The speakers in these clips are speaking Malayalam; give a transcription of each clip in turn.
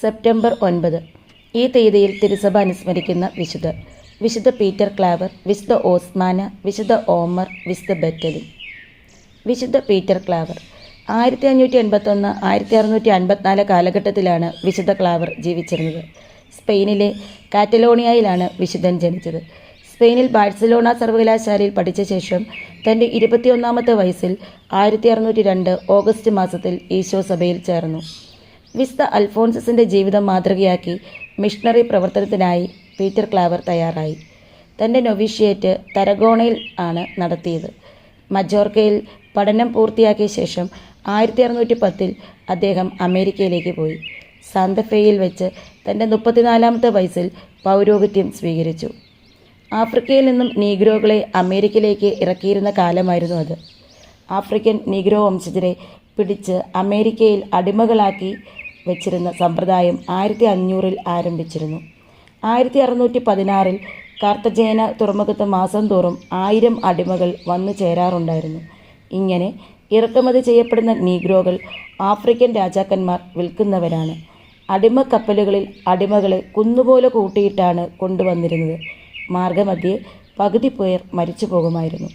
സെപ്റ്റംബർ ഒൻപത്. ഈ തീയതിയിൽ തിരുസഭ അനുസ്മരിക്കുന്ന വിശുദ്ധർ വിശുദ്ധ പീറ്റർ ക്ലാവർ വിശുദ്ധ ഓസ്മാന വിശുദ്ധ ഓമർ വിശുദ്ധ ബെറ്റലി വിശുദ്ധ പീറ്റർ ക്ലാവർ. ആയിരത്തി അഞ്ഞൂറ്റി എൺപത്തൊന്ന് ആയിരത്തി അറുന്നൂറ്റി അൻപത്തിനാല് കാലഘട്ടത്തിലാണ് വിശുദ്ധ ക്ലാവർ ജീവിച്ചിരുന്നത്. സ്പെയിനിലെ കാറ്റലോണിയയിലാണ് വിശുദ്ധൻ ജനിച്ചത്. സ്പെയിനിൽ ബാഴ്സലോണ സർവകലാശാലയിൽ പഠിച്ച ശേഷം തന്റെ ഇരുപത്തിയൊന്നാമത്തെ വയസ്സിൽ ആയിരത്തി അറുന്നൂറ്റി രണ്ട് ഓഗസ്റ്റ് മാസത്തിൽ ഈശോ സഭയിൽ ചേർന്നു. വിസ്ത അൽഫോൺസസിന്റെ ജീവിതം മാതൃകയാക്കി മിഷണറി പ്രവർത്തനത്തിനായി പീറ്റർ ക്ലാവർ തയ്യാറായി. തന്റെ നൊവിഷ്യേറ്റ് തരഗോണയിൽ ആണ് നടത്തിയത്. മജോർക്കയിൽ പഠനം പൂർത്തിയാക്കിയ ശേഷം ആയിരത്തി അറുന്നൂറ്റി പത്തിൽ അദ്ദേഹം അമേരിക്കയിലേക്ക് പോയി. സാന്തഫേയിൽ വെച്ച് തന്റെ മുപ്പത്തിനാലാമത്തെ വയസ്സിൽ പൗരോഹിത്യം സ്വീകരിച്ചു. ആഫ്രിക്കയിൽ നിന്നും നീഗ്രോകളെ അമേരിക്കയിലേക്ക് ഇറക്കിയിരുന്ന കാലമായിരുന്നു അത്. ആഫ്രിക്കൻ നീഗ്രോ വംശജരെ പിടിച്ച് അമേരിക്കയിൽ അടിമകളാക്കി വെച്ചിരുന്ന സമ്പ്രദായം ആയിരത്തി അഞ്ഞൂറിൽ ആരംഭിച്ചിരുന്നു. ആയിരത്തി അറുന്നൂറ്റി പതിനാറിൽ കാർത്തജേന തുറമുഖത്ത് മാസം തോറും ആയിരം അടിമകൾ വന്നു ചേരാറുണ്ടായിരുന്നു. ഇങ്ങനെ ഇറക്കുമതി ചെയ്യപ്പെടുന്ന നീഗ്രോകൾ ആഫ്രിക്കൻ രാജാക്കന്മാർ വിൽക്കുന്നവരാണ്. അടിമ കപ്പലുകളിൽ അടിമകളെ കുന്നുപോലെ കൂട്ടിയിട്ടാണ് കൊണ്ടുവന്നിരുന്നത്. മാർഗമധ്യേ പകുതി പേർ മരിച്ചു പോകുമായിരുന്നു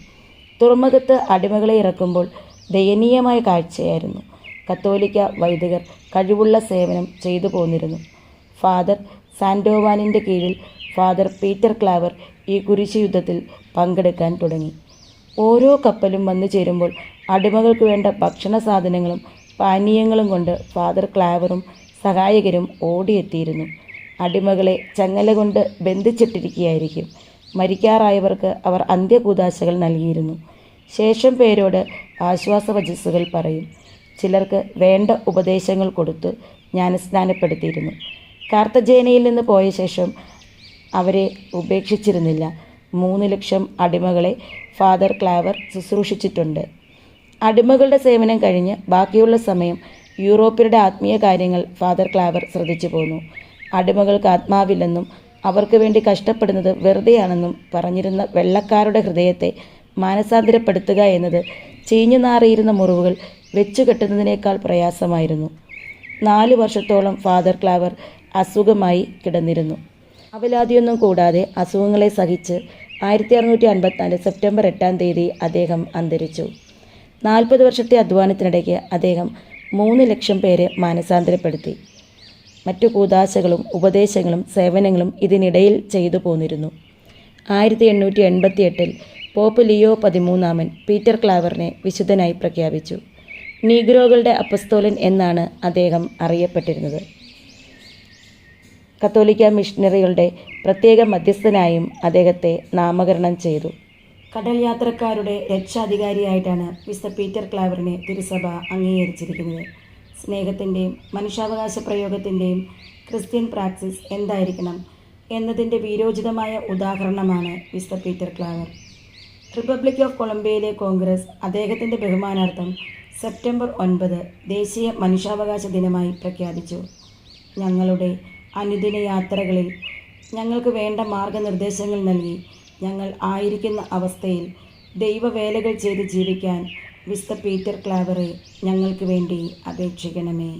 തുറമുഖത്ത് അടിമകളെ ഇറക്കുമ്പോൾ ദയനീയമായ കാഴ്ചയായിരുന്നു. കത്തോലിക്ക വൈദികർ കഴിവുള്ള സേവനം ചെയ്തു പോന്നിരുന്നു. ഫാദർ സാൻഡോവാനിന്റെ കീഴിൽ ഫാദർ പീറ്റർ ക്ലാവർ ഈ കുരിശ് യുദ്ധത്തിൽ പങ്കെടുക്കാൻ തുടങ്ങി. ഓരോ കപ്പലും വന്നു ചേരുമ്പോൾ അടിമകൾക്ക് വേണ്ട ഭക്ഷണ സാധനങ്ങളും പാനീയങ്ങളും കൊണ്ട് ഫാദർ ക്ലാവറും സഹായകരും ഓടിയെത്തിയിരുന്നു. അടിമകളെ ചങ്ങല കൊണ്ട് ബന്ധിച്ചിട്ടിരിക്കുകയായിരിക്കും. മരിക്കാറായവർക്ക് അവർ അന്ത്യകൂതാശകൾ നൽകിയിരുന്നു. ശേഷം പേരോട് ആശ്വാസവചസ്സുകൾ പറയും. ചിലർക്ക് വേണ്ട ഉപദേശങ്ങൾ കൊടുത്ത് ജ്ഞാനസ്നാനപ്പെടുത്തിയിരുന്നു. കാർത്തജേനയിൽ നിന്ന് പോയ ശേഷം അവരെ ഉപേക്ഷിച്ചിരുന്നില്ല. മൂന്ന് ലക്ഷം അടിമകളെ ഫാദർ ക്ലാവർ ശുശ്രൂഷിച്ചിട്ടുണ്ട്. അടിമകളുടെ സേവനം കഴിഞ്ഞ് ബാക്കിയുള്ള സമയം യൂറോപ്യരുടെ ആത്മീയ കാര്യങ്ങൾ ഫാദർ ക്ലാവർ ശ്രദ്ധിച്ചു പോന്നു. അടിമകൾക്ക് ആത്മാവില്ലെന്നും അവർക്ക് വേണ്ടി കഷ്ടപ്പെടുന്നത് വെറുതെയാണെന്നും പറഞ്ഞിരുന്ന വെള്ളക്കാരുടെ ഹൃദയത്തെ മാനസാന്തരപ്പെടുത്തുക എന്നത് ചീഞ്ഞു നാറിയിരുന്ന മുറിവുകൾ വെച്ചു കെട്ടുന്നതിനേക്കാൾ പ്രയാസമായിരുന്നു. നാലു വർഷത്തോളം ഫാദർ ക്ലാവർ അസുഖമായി കിടന്നിരുന്നു. അവലാതിയൊന്നും കൂടാതെ അസുഖങ്ങളെ സഹിച്ച് ആയിരത്തി അറുന്നൂറ്റി അൻപത്തിനാല് സെപ്റ്റംബർ എട്ടാം തീയതി അദ്ദേഹം അന്തരിച്ചു. നാൽപ്പത് വർഷത്തെ അധ്വാനത്തിനിടയ്ക്ക് അദ്ദേഹം മൂന്ന് ലക്ഷം പേരെ മാനസാന്തരപ്പെടുത്തി. മറ്റു കൂതാശകളും ഉപദേശങ്ങളും സേവനങ്ങളും ഇതിനിടയിൽ ചെയ്തു പോന്നിരുന്നു. ആയിരത്തി എണ്ണൂറ്റി എൺപത്തി എട്ടിൽ പോപ്പ് ലിയോ പതിമൂന്നാമൻ പീറ്റർ ക്ലാവറിനെ വിശുദ്ധനായി പ്രഖ്യാപിച്ചു. നീഗ്രോകളുടെ അപ്പസ്തോലൻ എന്നാണ് അദ്ദേഹം അറിയപ്പെട്ടിരുന്നത്. കത്തോലിക്ക മിഷണറികളുടെ പ്രത്യേക മധ്യസ്ഥനായും അദ്ദേഹത്തെ നാമകരണം ചെയ്തു. കടൽ യാത്രക്കാരുടെ രക്ഷാധികാരിയായിട്ടാണ് മിസ്റ്റർ പീറ്റർ ക്ലാവറിനെ തിരുസഭ അംഗീകരിച്ചിരിക്കുന്നത്. സ്നേഹത്തിന്റെയും മനുഷ്യാവകാശ പ്രയോഗത്തിന്റെയും ക്രിസ്ത്യൻ പ്രാക്സിസ് എന്തായിരിക്കണം എന്നതിന്റെ വീരോചിതമായ ഉദാഹരണമാണ് mister Peter Claver. Republic of കൊളംബിയയിലെ Congress അദ്ദേഹത്തിന്റെ ബഹുമാനാർത്ഥം സെപ്റ്റംബർ ഒൻപത് ദേശീയ മനുഷ്യാവകാശ ദിനമായി പ്രഖ്യാപിച്ചു. ഞങ്ങളുടെ അനുദിന യാത്രകളിൽ ഞങ്ങൾക്ക് വേണ്ട മാർഗനിർദ്ദേശങ്ങൾ നൽകി ഞങ്ങൾ ആയിരിക്കുന്ന അവസ്ഥയിൽ ദൈവവേലകൾ ചെയ്ത് ജീവിക്കാൻ വിസ്ത പീറ്റർ ക്ലാവറെ ഞങ്ങൾക്ക് വേണ്ടി അപേക്ഷിക്കണമേ.